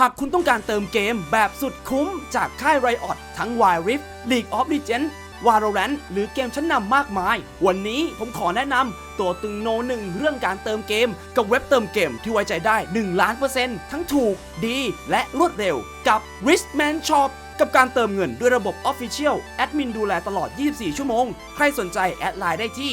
หากคุณต้องการเติมเกมแบบสุดคุ้มจากค่าย Riot ทั้ง w i Rift League of Legends Valorant หรือเกมชั้นนำมากมาย วันนี้ผมขอแนะนำตัวตึงโนหนึ่งเรื่องการเติมเกม กับเว็บเติมเกมที่ไว้ใจได้ 1 ล้านเปอร์เซ็นต์ทั้งถูกดีและรวดเร็วกับ Richman Shop กับการเติมเงินด้วยระบบ Official แอดมินดูแลตลอด 24 ชั่วโมง ใครสนใจแอดไลน์ได้ที่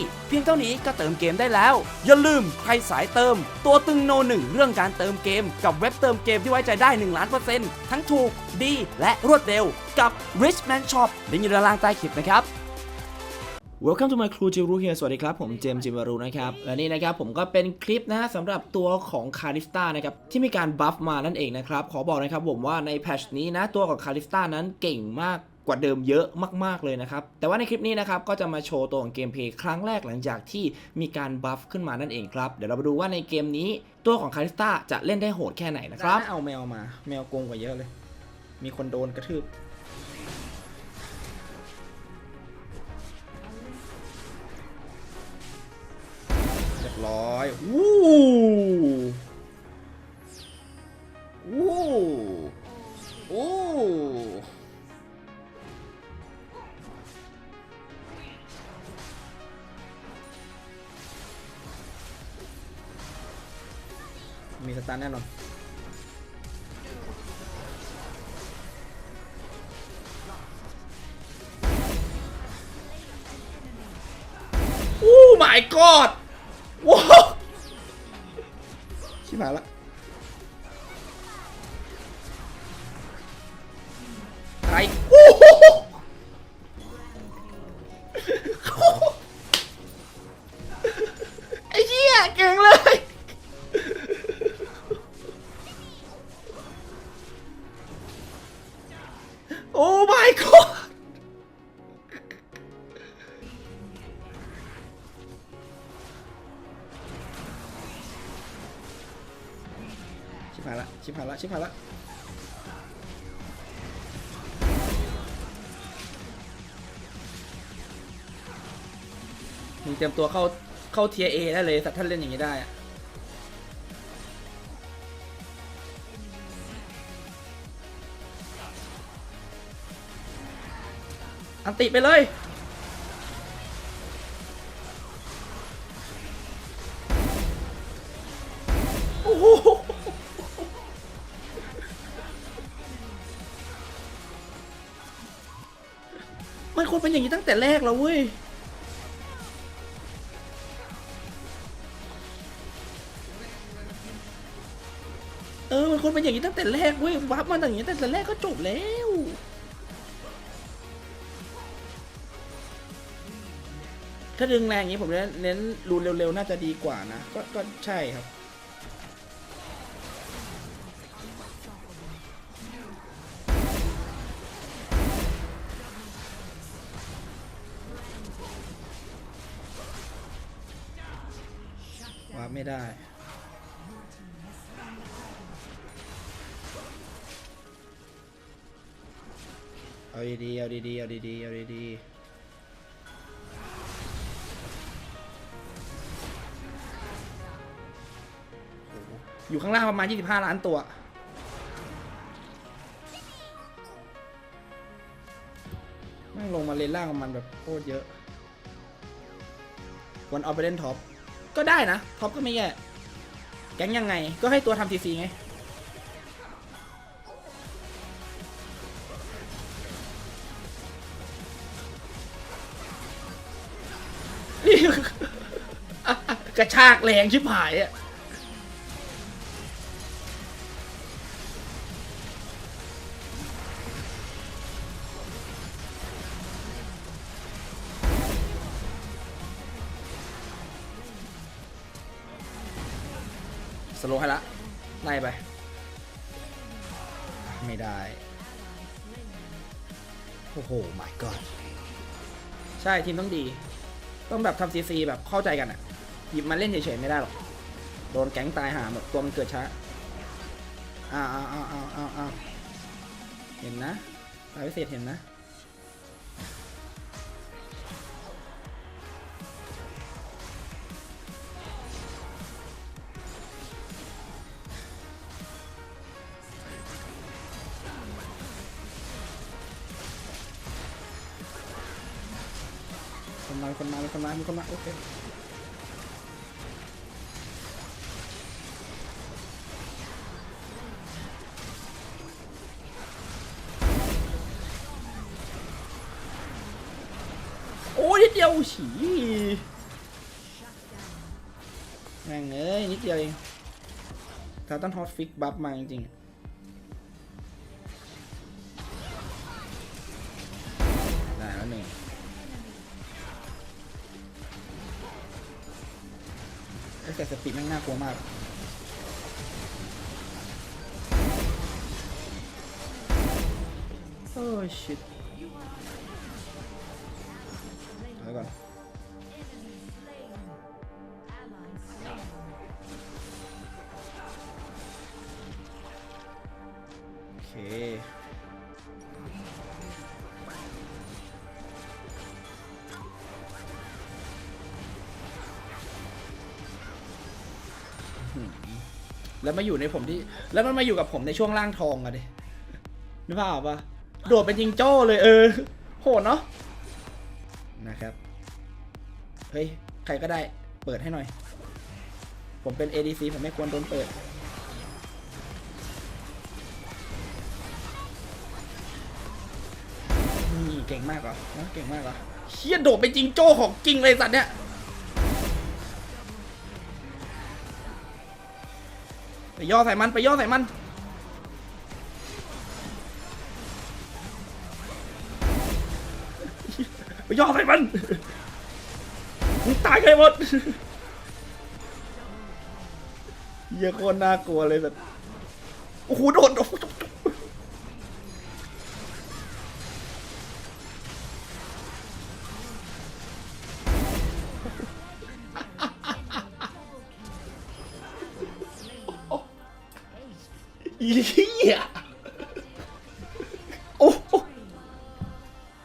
เพียงเท่านี้ก็เติมเกมได้แล้ว อย่าลืมใครสายเติม ตัวตึงโนหนึ่งเรื่องการเติมเกม กับเว็บเติมเกมที่ไว้ใจได้1ล้านเปอร์เซ็นต์ทั้งถูกดีและรวดเร็ว กับ Richman Shop ลิงก์อยู่ด้านล่างใต้คลิปนะครับ Welcome to my crew จิรูเฮียสวัสดีครับ ผมเจมส์จิวารุนะครับ และนี่นะครับผมก็เป็นคลิปนะฮะสำหรับตัวของคาริสตานะครับ ที่มีการบัฟมานั่นเองนะครับ ขอบอกนะครับผมว่าในแพทชนี้นะ ตัวของคาริสตานั้นเก่งมาก กว่าเดิมเยอะมาก ๆ เลยนะครับ แต่ว่าในคลิปนี้นะครับ ก็จะมาโชว์ตัวของเกมเพลย์ครั้งแรกหลังจากที่มีการบัฟขึ้นมานั่นเองครับ เดี๋ยวเรามาดูว่าในเกมนี้ตัวของคาริสตาจะเล่นได้โหดแค่ไหนนะครับ เอาแมวมา แมวโกงกว่าเยอะเลย มีคนโดนกระทืบ เรียบร้อย วู้ มีสตาร์ทแน่นอนโอ้ my god ว้าวชิบหายละอะไรโอ้โหไอ้เหี้ยเก่ บหายละชิบหายละชิบหายละมึงเตรียมตัวเข้าเข้าเทียเอได้เลยสัตว์ท่านเล่นอย่างนี้ได้อะอันติไปเลย โอ้โห มันอย่างนี้ตั้งแต่แรกแล้วเว้ยเออมันควรเป็นอย่างนี้ตั้งแต่แรกเว้ยวับมาอย่างนี้ตั้งแต่แรกก็จบแล้วถ้าดึงแรงอย่างนี้ผมเน้นเน้นรูนเร็วๆ น่าจะดีกว่านะ ก็ก็ใช่ครับ ไม่ได้ เอาดีๆ เอาดีๆ เอาดีๆ เอาดีๆอยู่ข้างล่างประมาณ 25 ล้านตัว แม่งลงมาเลนล่างมันแบบโคตรเยอะวรเอาไปเล่นท็อป ก็ได้นะท็อปก็ไม่แย่แก๊งยังไง ก็ให้ตัวทำทีซีไงนี่กระชากแรงชิบหายอะ สโลว์ให้ละไล่ไป ไม่ได้ โอ้โห my god ใช่ทีมต้องดี ต้องแบบทำซีซีแบบเข้าใจกันอะหยิบมาเล่นเฉยๆไม่ได้หรอก โดนแก๊งตายหาแบบตัวมันเกิดช้าอ้าวอ้าวอ้าวอ้าวอ้าวเห็นนะตายพิเศษเห็นนะ มาคนมามีคนมามีคนมาโอเคโอ้ยนิดเดียวฉีแม่งเอ้ยนิดเดียวเองถ้าต้องฮอตฟิกบัฟมาจริงๆ ไอ้แต่สปีดแม่งน่ากลัวมากโอ้ชิตถอยก่อนโอเค แล้วมาอยู่ในผมที่ แล้วมันมาอยู่กับผมในช่วงล่างทองอะดินึกภาพออกปะโดดเป็นจิงโจ้เลยเออ โหดเนาะนะครับ เฮ้ย ใครก็ได้เปิดให้หน่อย ผมเป็น ADC ผมไม่ควรโดนเปิด นี่เก่งมากเหรอนะเก่งมากเหรอเชี่ยโดดเป็นจิงโจ้ของจริงเลยสัตว์เนี่ย ย่อใส่มันไปย่อใส่มันไปย่อใส่มันมึงตายกันหมดเยอะโคตรน่ากลัวเลยแบบโอ้โหโดนโอ้โอีเหี้ยโอ้โห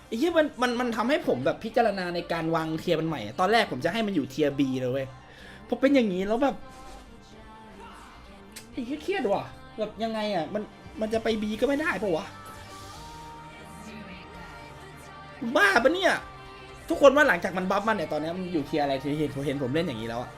ไอ้เหี้ยมันมันมันทำให้ผมแบบพิจารณาในการวางเทียร์มันใหม่อะตอนแรกผมจะให้มันอยู่เทียร์บีเลยเว้ยพอเป็นอย่างนี้แล้วแบบไอ้เหี้ยเครียดว่ะแบบยังไงอะ มันมันจะไปบีก็ไม่ได้ปะวะบ้าปะเนี่ย ทุกคนว่าหลังจากมันบัฟมันเนี่ยตอนนี้มันอยู่เทียร์อะไรที่เห็นผมเห็นผมเล่นอย่างนี้แล้วอะ